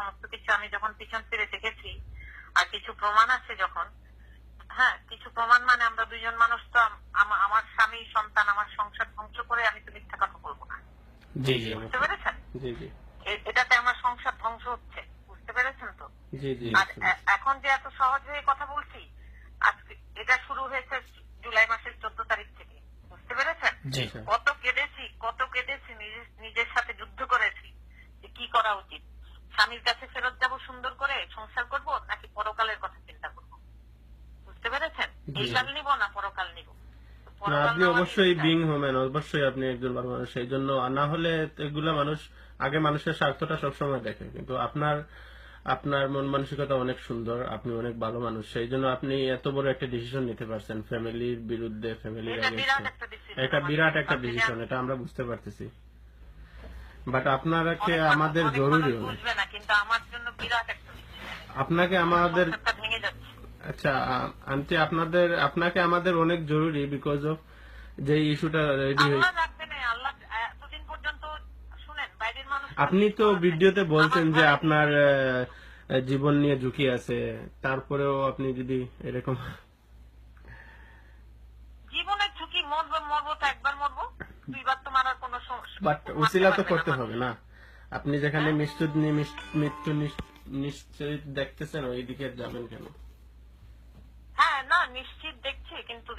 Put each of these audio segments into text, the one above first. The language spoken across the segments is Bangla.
সমস্ত কিছু আমি যখন পিছন ফিরে দেখেছি আর কিছু প্রমাণ আছে যখন হ্যাঁ কিছু প্রমাণ মানে আমরা দুইজন মানুষ তো আমার স্বামী সন্তান আমার সংসার ধ্বংস করে আমি তো মিথ্যা কথা বলব না। বুঝতে পেরেছেন? এটাতে আমার সংসার ধ্বংস হচ্ছে বুঝতে পেরেছেন তো? আর এখন যে এত সহজ হয়ে কথা বলছি আজকে এটা শুরু হয়েছে জুলাই মাসের চোদ্দ তারিখ থেকে বুঝতে পেরেছেন? কত কেঁদেছি কত কেঁদেছি নিজের সাথে যুদ্ধ করেছি যে কি করা উচিত? স্বামীর কাছে ফেরত যাব সুন্দর করে সংসার করব নাকি পরকালের কথা চিন্তা করব? বুঝতে পেরেছেন? এই কাল নিব না পরকাল নিব? না আপনি অবশ্যই বিং হবেন অবশ্যই আপনি একজন মানুষ সেই জন্য না হলে এগুলা মানুষ আগে মানুষের স্বার্থটা সবসময় দেখে। কিন্তু আপনার আপনার মন মানসিকতা অনেক সুন্দর আপনি অনেক ভালো মানুষ সেই জন্য আপনি এত বড় একটা ডিসিশন নিতে পারছেন ফ্যামিলির বিরুদ্ধে ফ্যামিলির এটা বিরাট একটা ডিসিশন এটা আমরা বুঝতে পারতেছি। বাট আপনাকে আমাদের জরুরি বুঝবে না কিন্তু আমার জন্য বিরাট একটা আপনাকে আমাদের ভেঙে যাচ্ছে। আচ্ছা আন্টি আপনাদের আপনাকে আমাদের অনেক জরুরি বিকজ অফ যে ইস্যুটা রেডি হয়েছে। আপনি তো ভিডিওতে বলছেন যে আপনার জীবন নিয়ে ঝুঁকি আছে। তারপরেও আপনি যদি এরকম জীবনের ঝুঁকি মরবো মরবো তো একবার মরবো দুইবার তো মারার কোনো সমস্যা বাট উসিলা তো করতে হবে না। আপনি যেখানে মৃত্যু মৃত্যু নিশ- দেখতেছেন ওই দিকে যাবেন কেন? হ্যাঁ না নিশ্চিত দেখছি কিন্তু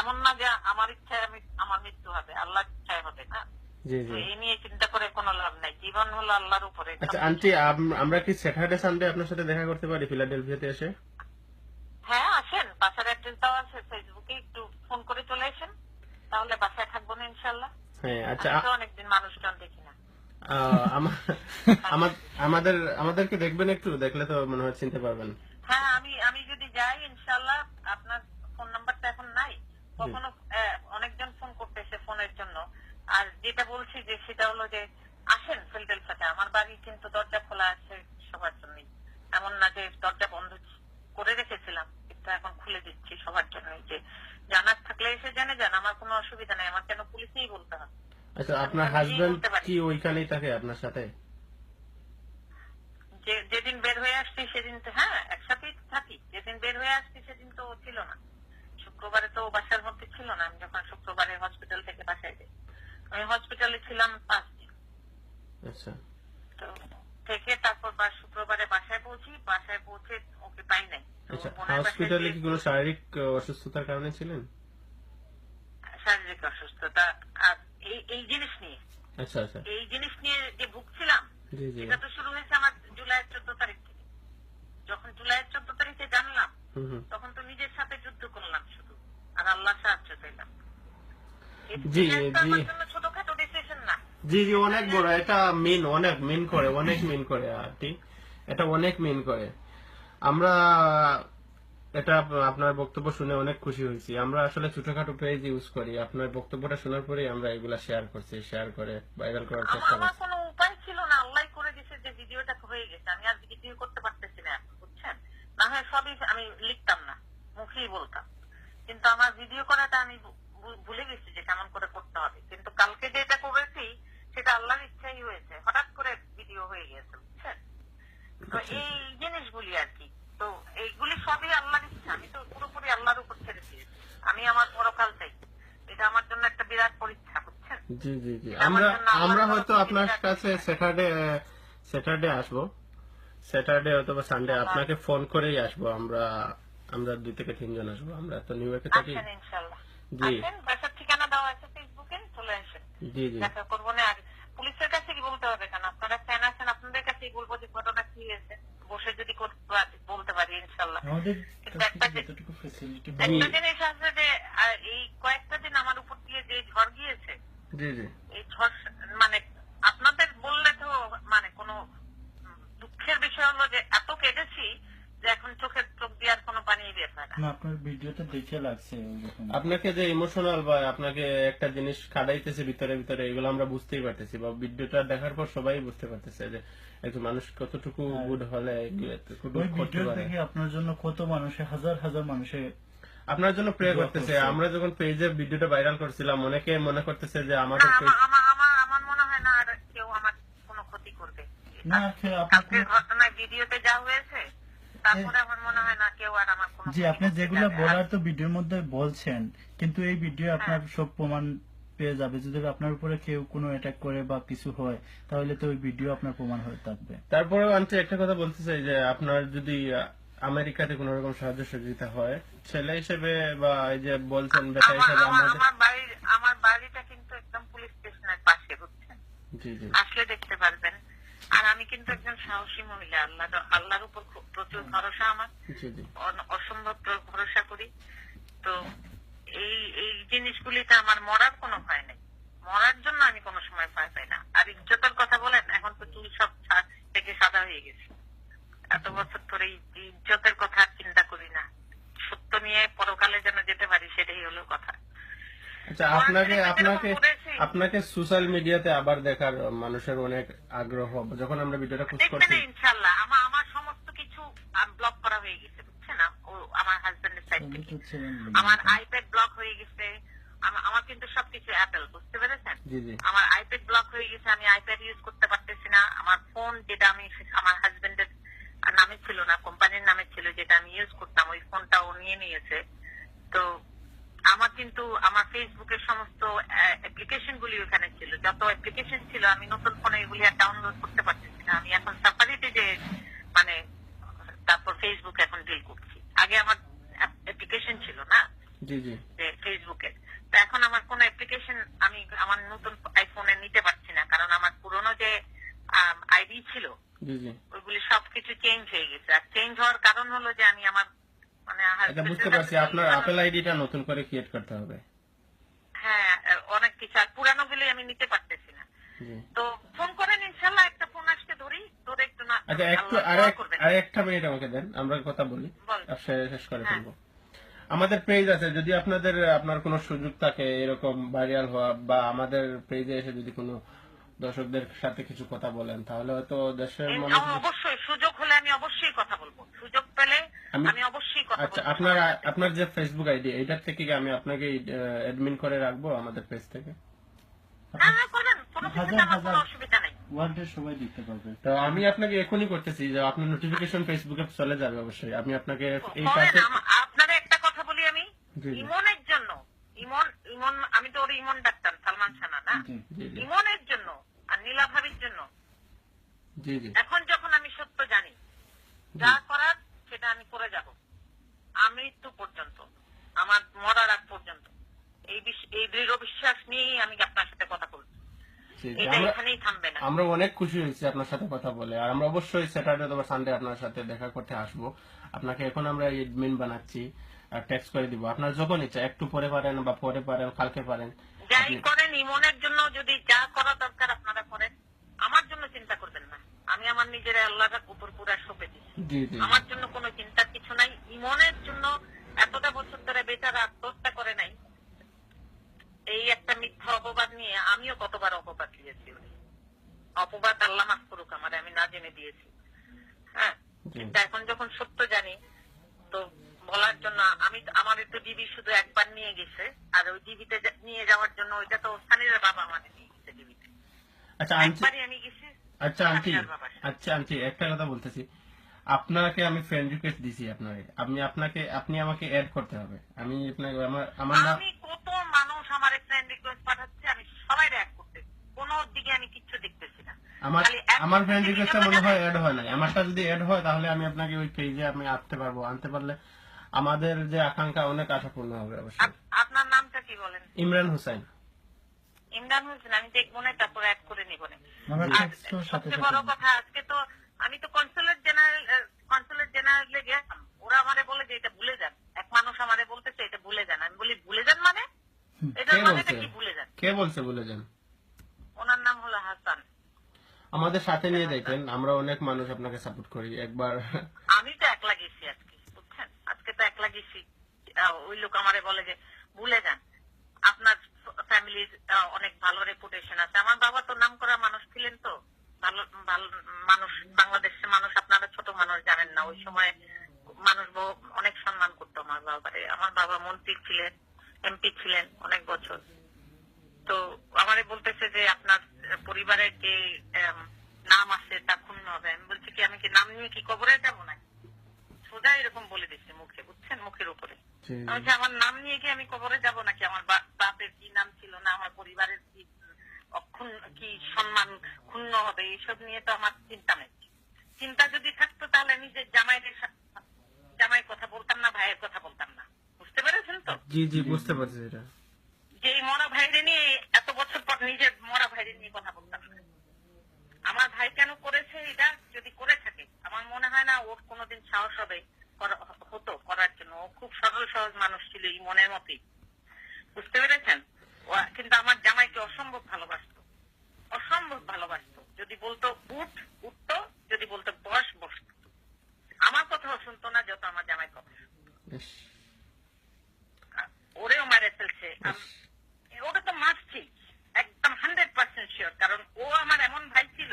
এমন না যে আমার ইচ্ছায় আমি আমার মৃত্যু হবে আল্লাহর ইচ্ছায় হবে না। জি তো জি এই নিয়ে চিন্তা করে কোনো লাভ নাই জীবন হলো আল্লাহর উপরে। আচ্ছা আন্টি আমরা কি স্যাটারডে সানডে আপনার সাথে দেখা করতে পারি ফিলাডেলফিয়াতে এসে? হ্যাঁ আসেন বাসার অ্যাড্রেস দেওয়া আছে ফেসবুকে একটু ফোন করে চলে আসেন তাহলে বাসায় থাকব না ইনশাল্লাহ হ্যাঁ আচ্ছা আমি আ- তো অনেকদিন মানুষজন দেখি না আহ, আমা- আমা- আমাদের আমাদেরকে দেখবেন একটু দেখলে তো মনে হয় চিনতে পারবেন। হ্যাঁ আমি আমি যদি যাই ইনশাল্লাহ আপনার ফোন নাম্বারটা এখন নাই। কখনো অনেকজন ফোন করতেছে ফোনের জন্য। আর যেটা বলছি যে সেটা হলো যে আসেন ফিল্ডেলফাতে আমার বাড়ি কিন্তু দরজা খোলা আছে সবার জন্যই। এমন না যে দরজা বন্ধ করে রেখেছিলাম। কিন্তু এখন খুলে দিচ্ছি সবার জন্যই যে জানার থাকলে এসে জেনে যান। আমার কোনো অসুবিধা নেই। আমার কেন পুলিশেই বলতে। হবে আচ্ছা আপনার হাজবেন্ড কি ওইখানেই থাকে আপনার সাথে? যেদিন বের হয়ে আসছি সেদিন তো হ্যাঁ একসাথেই থাকি। যেদিন বের হয়ে আসছি সেদিন তো ছিল না। শুক্রবারে তো বাসার মধ্যে ছিল না আমি যখন শুক্রবারে হসপিটাল থেকে বাসায় যাই। আমি হসপিটালে ছিলাম পাঁচ দিন। আচ্ছা। তো থেকে তারপর বা শুক্রবারে বাসায় পৌঁছি বাসায় পৌঁছে ওকে পাই নাই। তো আচ্ছা হসপিটালে কি কোনো শারীরিক অসুস্থতার কারণে ছিলেন? শারীরিক অসুস্থতা এই জিনিস নিয়ে। আচ্ছা আচ্ছা। এই জিনিস নিয়ে যে ভুগছিলাম জি জি। এটা তো শুরু হয়েছে আমার জুলাইয়ের চোদ্দ তারিখ থেকে। যখন জুলাইয়ের চোদ্দ তারিখে জানলাম তখন তো নিজের সাথে যুদ্ধ করলাম শুধু। আর আল্লাহ সাহায্য পেলাম জি, জি। ছোটখাটো ডিসিশন না। জি জি অনেক বড়। এটা মিন অনেক মিন করে অনেক মিন করে আন্টি। এটা অনেক মিন করে। আমরা এটা আপনার বক্তব্য শুনে অনেক খুশি হয়েছি। আমরা আসলে ছোটখাটো পেজ ইউজ করি। আপনার বক্তব্যটা শোনার পরে আমরা এগুলা শেয়ার করছি। শেয়ার করে ভাইরাল করার চেষ্টা চেষ্টা আমার করছি। কোনো উপায় ছিল না। আল্লাহ করে দিয়েছে যে ভিডিওটা হয়ে গেছে। আমি আর ভিডিও করতে পারতেছি না বুঝছেন? না হয় সবই আমি লিখতাম না মুখেই বলতাম। কিন্তু আমার ভিডিও করাটা আমি ভুলে গেছি যে কেমন করে করতে হবে কিন্তু কালকে যেটা করেছি সেটা আল্লাহর ইচ্ছাই হয়েছে হঠাৎ করে ভিডিও হয়ে গেছে বুঝছেন তো আচ্ছা, এই জিনিসগুলি আর কি তো এইগুলি সবই আল্লাহর ইচ্ছা আমি তো পুরোপুরি আল্লাহর উপর ছেড়ে দিয়েছি আমি আমার পরকাল চাই এটা আমার জন্য একটা বিরাট পরীক্ষা বুঝছেন জি জি জি। আমরা আমরা হয়তো আপনার কাছে স্যাটারডে স্যাটারডে আসব। স্যাটারডে অথবা সানডে আপনাকে ফোন করেই আসব। আমরা আমরা দুই থেকে তিনজন আসব। আমরা তো নিউ ইয়র্কে থাকি। জি। বাসার ঠিকানা দেওয়া আছে ফেসবুকে চলে আসেন। জি জি। দেখা করব না। পুলিশের কাছে কি বলতে হবে? কেন আপনারা ফ্যান আছেন আপনাদের কাছেই বলব যে ঘটনা কি হয়েছে। বসে যদি করতে পারি- বলতে পারি ইনশাল্লাহ। আমাদের একটা যে- যতটুকু জিনিস আছে যে আহ, এই কয়েকটা দিন আমার উপর দিয়ে যে ঝড় গিয়েছে জি জি। এই মানে আপনাদের বললে তো মানে কোনো দুঃখের বিষয় হলো যে এত কেঁদেছি যে এখন চোখের চোখ দিয়ে আর কোনো পানি বের হয় না। আপনার ভিডিওটা দেখে লাগছে আপনাকে যে ইমোশনাল বা আপনাকে একটা জিনিস কাদাইতেছে ভিতরে ভিতরে এগুলো আমরা বুঝতেই পারতেছি। বা ভিডিওটা দেখার পর সবাই বুঝতে পারতেছে যে একজন মানুষ কতটুকু হ্যাঁ। গুড হলে করতে পারে আপনার জন্য কত মানুষে হাজার হাজার মানুষে আপনার জন্য প্রে করতেছে। আমরা যখন পেজে ভিডিওটা ভাইরাল করছিলাম অনেকে মনে করতেছে যে আমাদের না, page- আমা- আমা- আমা- আমার মনে হয় না আর কেউ আমার কোনো ক্ষতি করবে। ঘটনায় ভিডিওতে যা হয়েছে তারপরে আমার মনে হয় না কেউ আর আমার কোনো জি আপনি যেগুলো বলার তো ভিডিওর মধ্যে বলছেন কিন্তু এই ভিডিও আপনার সব প্রমাণ পেয়ে যাবে। যদি আপনার উপরে কেউ কোনো অ্যাটাক করে বা কিছু হয় তাহলে তো ওই ভিডিও আপনার প্রমাণ হয়ে থাকবে। তারপরেও আন্টি একটা কথা বলতে চাই যে আপনার যদি আহ, আমেরিকাতে কোন রকম সাহায্য সহযোগিতা হয়? ছেলে হিসেবে বা এই যে বলছেন বেটা হিসেবে আমার- আমাদের আমার বাড়িটা কিন্তু একদম পুলিশ স্টেশনের পাশে বুঝছেন? জি জি। আসলে দেখতে পারবেন। আর আমি কিন্তু একজন সাহসী মহিলা আল্লাহ আল্লাহর উপর খুব প্রচুর ভরসা আমার। অসম্ভব ভরসা করি। তো এই এই জিনিসগুলিতে আমার মরার কোনো ভয় নেই। মরার জন্য আমি কোনো সময় ভয় পাই না। আর ইজ্জতের কথা বলেন এখন তো চুল সব থেকে সাদা হয়ে গেছে। এত বছর ধরে ইজ্জতের কথা চিন্তা করি না। সত্য নিয়ে পরকালে যেন যেতে পারি সেটাই হলো কথা। আচ্ছা আপনাকে আপনাকে আপনাকে সোশ্যাল মিডিয়াতে আবার দেখার মানুষের অনেক আগ্রহ। যখন আমরা ভিডিওটা পোস্ট করছি ইনশাল্লাহ আমার আমার সমস্ত কিছু ব্লক করা হয়ে গেছে বুঝছেন না? ও আমার হাজবেন্ডের সাইড থেকে। আমার। আইপ্যাড ব্লক হয়ে গেছে। আমার কিন্তু সবকিছু অ্যাপেল বুঝতে পেরেছেন? জি জি। আমার আইপ্যাড ব্লক হয়ে গেছে আমি আইপ্যাড ইউজ করতে পারতেছি না। আমার ফোন যেটা আমি আমার হাজবেন্ডের নামে ছিল না কোম্পানির নামে ছিল যেটা আমি ইউজ করতাম ওই ফোনটা ও নিয়ে নিয়েছে। তো আমার কিন্তু আমার ফেসবুকের সমস্ত অ্যাপ্লিকেশন গুলি ওখানে ছিল। যত অ্যাপ্লিকেশন ছিল আমি নতুন ফোনে এগুলি আর ডাউনলোড করতে পারতেছি না। আমি এখন সাফারিতে যে মানে তারপর ফেসবুক এখন ডিল করছি। আগে আমার অ্যাপ্লিকেশন ছিল না যে ফেসবুকের তো এখন আমার কোন অ্যাপ্লিকেশন আমি আমার নতুন আইফোনে নিতে পারছি না কারণ আমার পুরনো যে আইডি ছিল ওইগুলি সবকিছু চেঞ্জ হয়ে গেছে। আর চেঞ্জ হওয়ার কারণ হলো যে আমি আমার মানে বুঝতে পারছি আপনার আপেল আইডিটা নতুন করে ক্রিয়েট করতে হবে। হ্যাঁ অনেক কিছু। আর পুরানো গুলি আমি নিতে পারতেছি না। তো ফোন করেন ইনশাল্লাহ একটা ফোন আসতে ধরি ধরে একটু না আচ্ছা একটু আর একটা মিনিট আমাকে দেন আমরা কথা বলি। শেষ করে হ্যাঁ। ফেলব। আমাদের পেজ আছে যদি আপনাদের আপনার কোনো সুযোগ থাকে এরকম ভাইরাল হওয়া বা আমাদের পেজে এসে যদি কোনো দর্শকদের সাথে কিছু কথা বলেন তাহলে হয়তো দেশের মানুষ অবশ্যই সুযোগ হলে আমি অবশ্যই কথা বলব। সুযোগ পেলে আমি- অবশ্যই কথা আচ্ছা আপনার আপনার যে ফেসবুক আইডি এটার থেকে কি আমি আপনাকে অ্যাডমিন করে রাখব আমাদের পেজ থেকে? হ্যাঁ হ্যাঁ তো আমি আপনাকে এখনই করতেছি যে আপনার নোটিফিকেশন ফেসবুকে চলে যাবে অবশ্যই। আমি আপনাকে এই আপনারে একটা কথা বলি আমি। ইমনের জন্য ইমন ইমন আমি তো ওর ইমন ডাক্তার সালমান খানা না? ইমনের জন্য আর নীলা ভাবির জন্য এখন যখন আমি সত্য জানি যা করার সেটা আমি করে যাব। আমৃত্যু পর্যন্ত আমার মরার আগ পর্যন্ত। এই এই দৃঢ় বিশ্বাস নিয়েই আমি আপনার সাথে কথা বলছি? আমরা অনেক খুশি হয়েছি আপনার সাথে কথা বলে। আর আমরা অবশ্যই স্যাটারডে অথবা সানডে আপনার সাথে দেখা করতে আসব। আপনাকে এখন আমরা এডমিন বানাচ্ছি। আর টেক্সট করে দিব। আপনার যখন ইচ্ছা একটু পরে পারেন বা পরে পারেন কালকে পারেন। যাই করেন ইমনের জন্য যদি যা করা দরকার আপনারা করেন আমার জন্য চিন্তা করবেন না। আমি আমার নিজের আল্লাহর উপর পুরা সঁপে দিচ্ছি। আমার জন্য কোনো চিন্তার কিছু নাই। ইমনের জন্য এতটা বছর ধরে বেচারা আত্মহত্যা করে নাই। এই একটা মিথ্যা অপবাদ নিয়ে আমিও কতবার অপবাদ দিয়েছি অপবাদ আল্লাহ মাফ করুক আমার আমি না জেনে দিয়েছি। হ্যাঁ? কিন্তু এখন যখন সত্য জানি তো বলার জন্য আমি আমার একটু দিদি শুধু একবার নিয়ে গেছে আর ওই ডিবিতে নিয়ে যাওয়ার জন্য ওইটা তো স্থানীয় বাবা আমাদের নিয়ে গেছে ডিবিতে আচ্ছা একবারই আমি গেছি আচ্ছা আন্টি। আচ্ছা আন্টি একটা কথা বলতেছি। আপনাকে আমি ফ্রেন্ড রিকোয়েস্ট দিছি আপনাকে। আমি আপনাকে আপনি আমাকে অ্যাড করতে হবে। আমি আপনাকে আমার আমার নাম আমি কত মানুষ আমার ফ্রেন্ড রিকোয়েস্ট পাঠাচ্ছে আমি সবাই র্যাক করতে। কোনো দিকে আমি কিচ্ছু দেখতেছি না। আমার আমার ফ্রেন্ড রিকোয়েস্টটা মনে হয় অ্যাড হয় নাই। আমারটা যদি অ্যাড হয় তাহলে আমি আপনাকে ওই পেজে আমি আনতে পারব। আনতে পারলে আমাদের যে আকাঙ্ক্ষা অনেক আশাপূর্ণ হবে অবশ্যই। আপনার নামটা কি বলেন? ইমরান হোসেন ইমরান হোসেন আমি দেখব না তারপর অ্যাড করে নিব না। আমরা আর টেক্সট সাথে সবচেয়ে বড় কথা আজকে তো আমি তো কনসুলেট জেনারেল কনসুলেট জেনারেলে গেলাম। ওরা আমারে বলে যে এটা ভুলে যান। এক মানুষ আমারে বলতেছে এটা ভুলে যান। আমি বলি ভুলে যান মানে? হুম। এটার কে ভুলে যান? কে বলছে বলে যান? ওনার নাম হলো হাসান। আমাদের সাথে নিয়ে দেখবেন আমরা অনেক মানুষ আপনাকে সাপোর্ট করি। একবার আমি তো একলা গেছি আজকে। তো একলা গেছি ওই লোক আমারে বলে যে, ভুলে যান। আপনার ফ্যামিলির অনেক ভালো রেপুটেশন আছে। আমার বাবা তো নাম করা মানুষ ছিলেন তো। ভালো ভালো মানুষ, বাংলাদেশের মানুষ, আপনারা ছোট মানুষ জানেন না। ওই সময় মানুষ অনেক সম্মান করতো আমার বাবারে। আমার বাবা মন্ত্রী ছিলেন, এমপি ছিলেন অনেক বছর। তো আমারে বলতেছে যে, আপনার পরিবারের যে নাম আছে, তা ক্ষুণ্ণ হবে। আমি বলছি, কি আমি কি নাম নিয়ে কি কবরে যাব না সোজা এরকম বলে দিচ্ছে মুখের উপরে। আমার নাম নিয়ে কি আমি কবরে যাব নাকি? আমার বাপের কি নাম ছিল না? আমার পরিবারের কি কি সম্মান ক্ষুণ্ণ হবে? এইসব নিয়ে তো আমার চিন্তা নেই। চিন্তা যদি থাকতো তাহলে নিজের জামাইদের সা- জামাই কথা বলতাম না ভাইয়ের কথা বলতাম না। বুঝতে পেরেছেন তো? জি জি বুঝতে পারছি এটা যে এই মরা ভাইরে নিয়ে এত বছর পর নিজের মরা ভাইরে নিয়ে কথা বলতাম না। আমার ভাই কেন করেছে এটা? যদি করে থাকে আমার মনে হয় না ওর কোনোদিন সাহস হবে হতো করার জন্য। ও খুব সরল সহজ মানুষ ছিল এই মনের মতোই। বুঝতে পেরেছেন? ও কিন্তু আমার জামাইকে অসম্ভব ভালোবাসতো। অসম্ভব ভালোবাসতো। যদি বলতো উঠ উঠতো যদি বলতো বস বসতো। আমার কথাও শুনতো না যত আমার জামাই কথা ওরেও মারে ফেলছে। ওটা তো মারছি একদম হান্ড্রেড পার্সেন্ট শিওর কারণ ও আমার এমন ভাই ছিল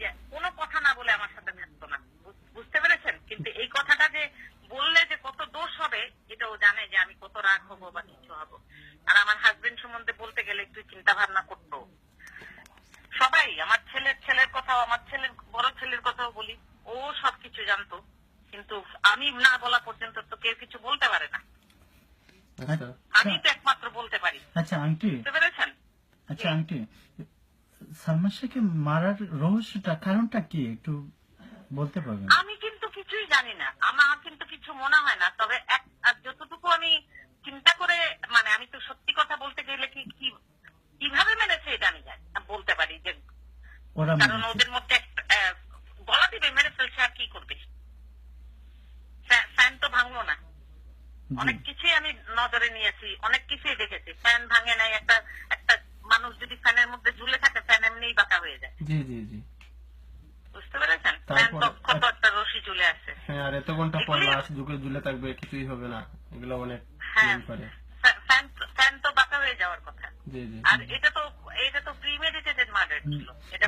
যে কোনো কথা না বলে আমার সাথে থাকতো না বু- বুঝতে পেরেছেন কিন্তু এই কথাটা যে বললে যে কত দোষ হবে এটা ও জানে যে আমি কত রাগ হব বা কিছু হব আর আমার হাজবেন্ড সম্বন্ধে বলতে গেলে একটু চিন্তা ভাবনা করতো সবাই আমার ছেলের ছেলের কথাও আমার ছেলের বড় ছেলের কথাও বলি ও সবকিছু জানতো কিন্তু আমি না বলা পর্যন্ত তো কেউ কিছু বলতে পারে না আচ্ছা আমি তো একমাত্র বলতে পারি আচ্ছা আন্টি বুঝতে পেরেছেন আচ্ছা আন্টি সালমান শাহকে মারার রহস্যটা কারণটা কি? একটু বলতে পারবেন। আমি কিন্তু কিছুই জানি না। আমার কিন্তু কিছু মনে হয় না। তবে এক যতটুকু আমি চিন্তা করে মানে আমি তো সত্যি কথা বলতে গেলে কি কি কীভাবে মেনেছে এটা আমি জানি বলতে পারি যে ওরা কারণ ওদের মধ্যে গলা দিবে মেরে ফেলছে আর কি করবে? ফ্যান তো ভাঙলো না। অনেক কিছুই আমি নজরে নিয়েছি অনেক কিছুই দেখেছি। ফ্যান ভাঙে নাই একটা মানুষ যদি ফ্যানের মধ্যে ঝুলে থাকে ফ্যান এমনিই বাঁকা হয়ে যায় জি জি জি। বুঝতে পেরেছেন? ফ্যান তো একটা রশি ঝুলে আছে হ্যাঁ আর এত ঘণ্টা পর লাশ ঝুঁকে ঝুলে থাকবে কিছুই হবে না। এগুলো অনেক হ্যাঁ। করে। ফ্যান তো- বাঁকা হয়ে যাওয়ার কথা। জি জি। আর এটা তো এটা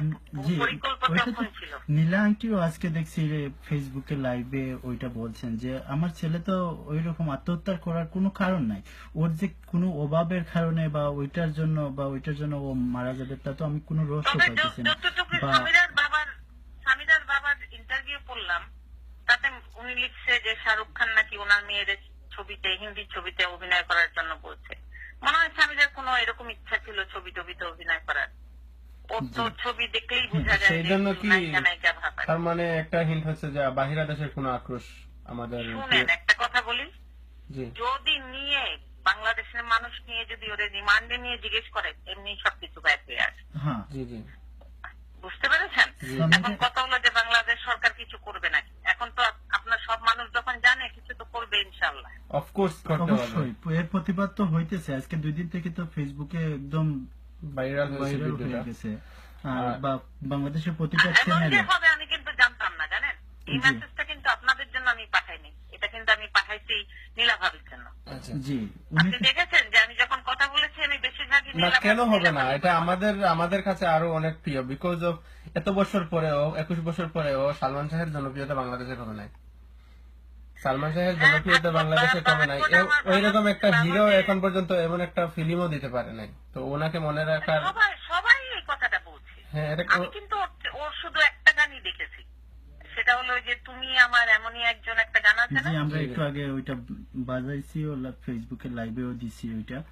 নীলা আন্টিও আজকে দেখছি ফেসবুকে লাইভে ওইটা বলছেন যে আমার ছেলে তো ওই রকম আত্মহত্যা করার কোনো কারণ নাই। ওর যে কোনো অভাবের কারণে বা ওইটার জন্য বা ওইটার জন্য ও মারা যাবে তা তো আমি কোনো রহস্য পাইতেছি না। বা বাবার ইন্টারভিউ তাতে উনি লিখছে যে শাহরুখ খান নাকি ওনার মেয়েদের ছবিতে হিন্দি ছবিতে অভিনয় করার জন্য বলছে। মনে হয় স্বামীদের কোনো এরকম ইচ্ছা ছিল ছবি টবিতে অভিনয় করার। ছবি দেখলেই বোঝা যায় সেই জন্য কি। তার মানে একটা হিন্ট হচ্ছে যে বাহিরা দেশের কোনো আক্রোশ আমাদের শুনেন একটা কথা বলি। যদি নিয়ে বাংলাদেশের মানুষ নিয়ে যদি ওদের রিমান্ডে নিয়ে জিজ্ঞেস করে এমনি সবকিছু ব্যাক হয়ে আসে। হ্যাঁ। জি জি। বুঝতে পেরেছেন? এখন কথা হলো যে বাংলাদেশ সরকার কিছু করবে নাকি? এখন তো আপনার সব মানুষ যখন জানে কিছু তো করবে ইনশাল্লাহ অফকোর্স করতে এর প্রতিবাদ তো হইতেছে। আজকে দুই দিন থেকে তো ফেসবুকে একদম ভাইরাল হয়েছে ভিডিওটা। আর বা বাংলাদেশের প্রতিটা চ্যানেলে হবে আমি কিন্তু জানতাম না জানেন? এই মেসেজটা কিন্তু আপনাদের জন্য আমি পাঠাইনি। এটা কিন্তু আমি পাঠাইছি নীলা ভাবির জন্য। আচ্ছা। জি আপনি দেখেছেন যে আমি যখন কথা বলেছি আমি বেশিরভাগই না কেন হবে না? এটা আমাদের আমাদের কাছে আরও অনেক প্রিয়। বিকজ অফ এত বছর পরেও একুশ বছর পরেও সালমান শাহের জনপ্রিয়তা বাংলাদেশে কমে নাই। সালমান শাহের হ্যাঁ, জনপ্রিয়তা বাংলাদেশে কমে নাই। ওই রকম একটা হিরো এখন পর্যন্ত এমন একটা ফিল্মও দিতে পারে নাই। তো ওনাকে মনে রাখার সবাই এই কথাটা বলছে। হ্যাঁ আমি কিন্তু ওর- শুধু একটা গানই দেখেছি। সেটা হলো যে তুমি আমার এমনই একজন একটা গান আছে না? আমরা একটু আগে ওইটা বাজাইছি ও ফেসবুকে লাইভেও দিছি ওইটা।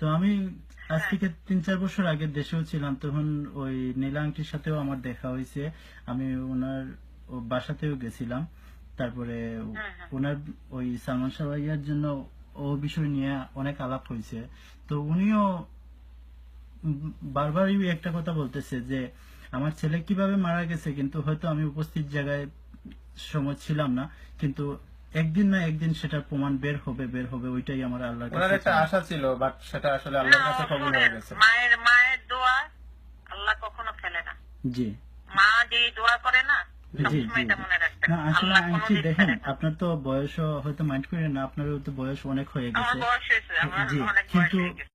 তো আমি আজ থেকে তিন চার বছর আগে দেশেও ছিলাম তখন ওই নীলা আংটির সাথেও আমার দেখা হয়েছে। আমি ওনার বাসাতেও গেছিলাম। তারপরে ওনার ওই সালমান শাহ ভাইয়ার জন্য ও বিষয় নিয়ে অনেক আলাপ হয়েছে। তো উনিও বারবারই একটা কথা বলতেছে যে আমার ছেলে কীভাবে মারা গেছে কিন্তু হয়তো আমি উপস্থিত জায়গায় সময় ছিলাম না কিন্তু একদিন না একদিন সেটার প্রমাণ বের হবে বের হবে ওইটাই আমার আল্লাহর ওনার কাছে একটা আশা ছিল বাট সেটা আসলে আল্লাহর কাছে কবুল হয়ে গেছে। মায়ের মায়ের দোয়া আল্লাহ কখনো ফেলে না। জি। মা যে দোয়া করে না জি জি। না আসলে দেখেন আপনার তো বয়স হয়তো মাইন্ড করেন না আপনার তো বয়স অনেক হয়ে গেছে। জি কিন্তু হয়ে গেছে।